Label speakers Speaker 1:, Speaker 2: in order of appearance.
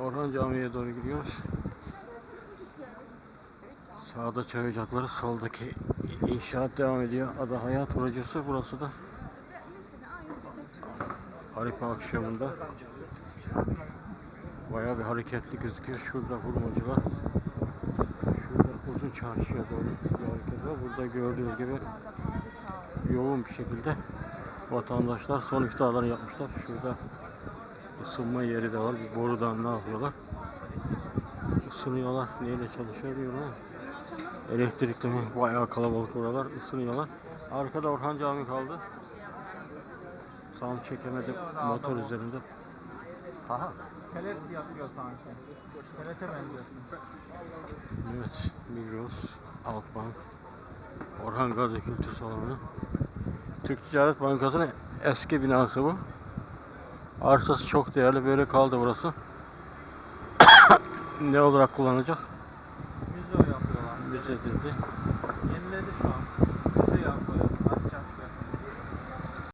Speaker 1: Orhan Camii'ye doğru gidiyoruz. Sağda çay ocakları, soldaki inşaat devam ediyor. Ada Hayat Projesi burası da. Arife akşamında. Bayağı bir hareketli gözüküyor. Şurada hurmacılar. Şurada uzun çarşıya doğru bir hareket var. Burada gördüğünüz gibi yoğun bir şekilde vatandaşlar son iftarları yapmışlar. Şurada ısınma yeri de var. Bir borudan ne yapıyorlar? Isınıyorlar. Neyle çalışıyor diyorlar. Elektrikli mi? Bayağı kalabalık oralar. Isınıyorlar. Arkada Orhan Camii kaldı. Tam çekemedim motor üzerinde.
Speaker 2: Aha. Kelet yapıyor sanki. Kelete benziyorsun.
Speaker 1: Evet, Migros, Halkbank, Orhan Gazi Kültür Salonu. Türk Ticaret Bankası'nın eski binası bu. Arsası çok değerli, böyle kaldı burası. ne olarak kullanacak?
Speaker 2: Müze yapıyorlar.
Speaker 1: Müze dedi.